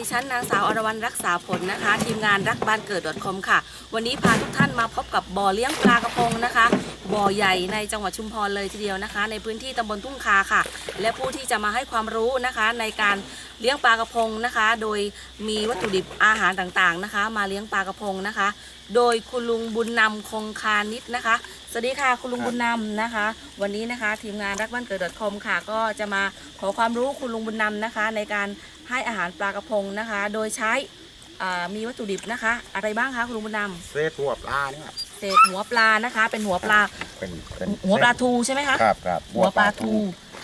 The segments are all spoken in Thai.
ดิฉันนางสาวอรวรรณรักษาผลนะคะ ทีมงานรักบ้านเกิด .com ค่ะ วันนี้พาทุกท่านมาพบกับบ่อเลี้ยงปลากระพงนะคะ บ่อใหญ่ในจังหวัดชุมพรเลยทีเดียวนะคะ ในพื้นที่ตำบลทุ่งคาค่ะ และผู้ที่จะมาให้ความรู้นะคะในการเลี้ยงปลากระพงนะคะ โดยมีวัตถุดิบอาหารต่างๆนะคะ มาเลี้ยงปลากระพงนะคะ โดยคุณลุงบุญนำคงคานิดนะคะสวัสดีค่ะคุณลุงบุญนำนะคะ วันนี้นะคะ ทีมงานรักบ้านเกิด .com ค่ะ ก็จะมา ขอความรู้คุณลุงบุญนำนะคะ ในการให้อาหารปลากระพงนะคะ โดยใช้อ่ามีวัตถุดิบนะคะ อะไรบ้างคะคุณลุงบุญนเศษหัวปลาเนี่ยำเศษหัวปลานะคะ เป็นหัวปลาเป็นเป็นหัวปลาทูใช่ไหมคะครับครับหัวปลาทู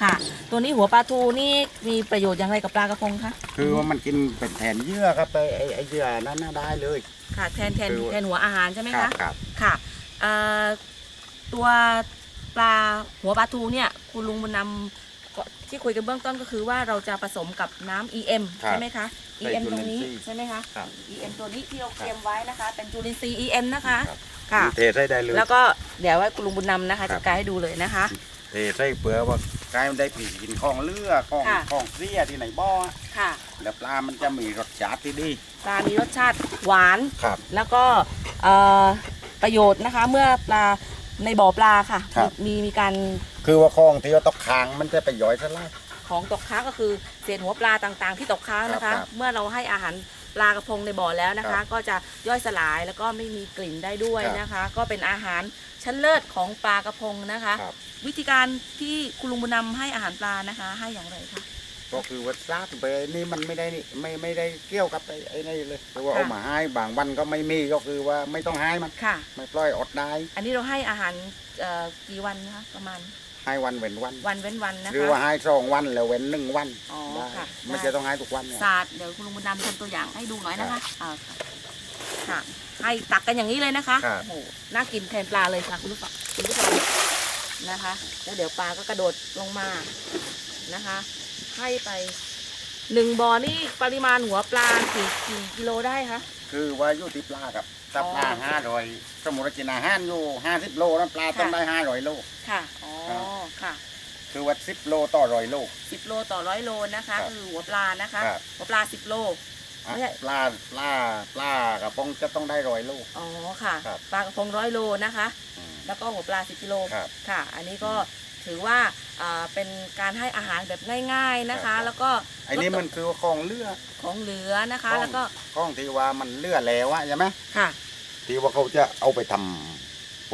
ค่ะ ตัวนี้หัวปลาทูนี่มีประโยชน์อย่างไรกับปลากระพงคะคือว่ามันกินเป็นแทนเยื่อครับไอ้ไอ้ไอ้เยื่อนั้นน่ะได้เลย ค่ะแทนแทนคือ แทนหัวอาหารใช่ไหมครัคะครับค่ะเอ่อตัวปลาหัวปลาทูเนี่ยคุณลุงบุญนำก็ ที่คุยกันเบื้องต้นก็คือว่าเราจะผสมกับน้ำ EM ครับใช่ไหมคะใส่ EM จุตรลิงนนี้ทรีย์ใช่ไหมคะครับ EM ตัวนี้ที่เราเตรียมไว้นะคะ เป็นจุลินทรีย์ EM นะคะครับค่ะเทใส่ได้เลยแล้วก็เดี๋ยวให้คุณลุงบุญนำนะคะครับจัดการให้ดูเลยนะคะเทใส่เปลือกว่ากายมันได้ผีกินของเลือของค่ะของเสียที่ไหนบ่อค่ะแล้วปลามันจะมีรสชาติที่ดีปลามีรสชาติหวานครับแล้วก็เอ่อประโยชน์นะคะ เมื่อปลา ในบ่อปลาค่ะ ครับ มีมีการคือว่าของที่ว่าตกค้างมันจะไปย่อยสลายของตกค้างก็คือเศษหัวปลาต่างๆ ที่ตกค้างนะครัคะ บครับเมื่อเราให้อาหารปลากระพงในบ่อแล้วนะครัคะ บก็จะย่อยสลายแล้วก็ไม่มีกลิ่นได้ด้วยครับนะคะ ก็เป็นอาหารชั้นเลิศของปลากระพงนะคะ ครับ วิธีการที่คุณลุงบุญนำให้อาหารปลานะคะ ให้อย่างไรคะ ก็คือว่าซาดไปนี่มันไม่ได้นี่ไม่ไม่ได้เกี่ยวกับไอ้ไอ้นี่เลยคือว่าค่ะเอามาให้บางวันก็ไม่มีก็คือว่าไม่ต้องให้มันค่ะ ไม่ปล่อยอดได้อันนี้เราให้อาหารเอ่อกี่วันนะคะประมาณให้วันเว้นวัน วันเว้นวันนะหรือคะ ว่าให้สองวันแล้วเว้นหนึ่งวันอ๋อได้ค่ะไม่ได้จะต้องให้ทุกวันเนี่ยศาสตร์เดี๋ยวคุณลุงบุญนำทำตัวอย่างให้ดูหน่อยนะคะอ่าค่ะค่ะให้ตักกันอย่างนี้เลยนะคะครับ โอ้โหน่ากินแทนปลาเลยค่ะคุณผู้ชมคุณผู้ชมนะคะ แล้วเดี๋ยวปลาก็กระโดดลงมา นะคะ ให้ไปหนึ่งบ่อนี่ปริมาณหัวปลากี่กี่กิโลได้คะคือว่าอยู่ที่ปลาครับถ้าอ๋อปลาห้าร้อยสมมติว่ากินอาหารอยู่ห้าสิบโลแล้วปลาต้องค่ะได้ห้าร้อยโลค่ะอ๋อครับค่ะ คือว่าสิบโลต่อร้อยโลสิบโลต่อร้อยโลนะคะครับคือหัวปลานะคะครับหัวปลาสิบโลอะไม่ใช่ปลาปลาปลากระป๋องจะต้องได้ร้อยโลอ๋อค่ะครับปลากระพงร้อยโลนะคะอืมแล้วก็หัวปลาสิบกิโลครับค่ะ อันนี้ก็ ถือว่าอ่าเป็นการให้อาหารแบบง่าย ๆนะคะครับแล้วก็ไอ้นี่มันคือของเลือของเหลือนะคะของแล้วก็ของที่ว่ามันเลือแล้วอะใช่ไหมค่ะที่ว่าเขาจะเอาไปทำ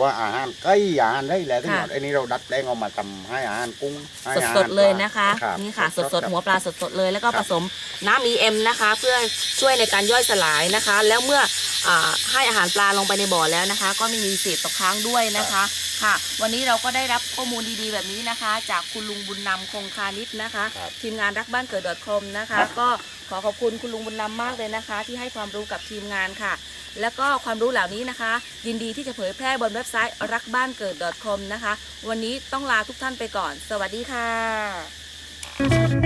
ว่าอาหารไก่อาหารได้แหละทั้งหมดค่ะไอ้นี่เราดัดแปลงเอามาทำให้อาหารกุ้งให้อาหารสดๆเลยปานะคะรับนี่ค่ะสดๆๆหัวปลาสดๆเลย แล้วก็ครัผบสมน้ำ EM นะคะ เพื่อช่วยในการย่อยสลายนะคะ แล้วเมื่ออาให้อาหารปลาลงไปในบ่อแล้วนะคะ ก็ไม่มีเศษตกค้างด้วยนะคะ ค่ะ วันนี้เราก็ได้รับข้อมูลดีๆแบบนี้นะคะ จากคุณลุงบุญนำคงคานิดนะคะ ครับทีมงานรักบ้านเกิด .com นะคะ ก็ขอขอบคุณคุณลุงบุญนำมากเลยนะคะ ที่ให้ความรู้กับทีมงานค่ะ แล้วก็ความรู้เหล่านี้นะคะ ยินดีที่จะเผยแพร่บนเว็บไซต์รักบ้านเกิด .com นะคะ วันนี้ต้องลาทุกท่านไปก่อน สวัสดีค่ะ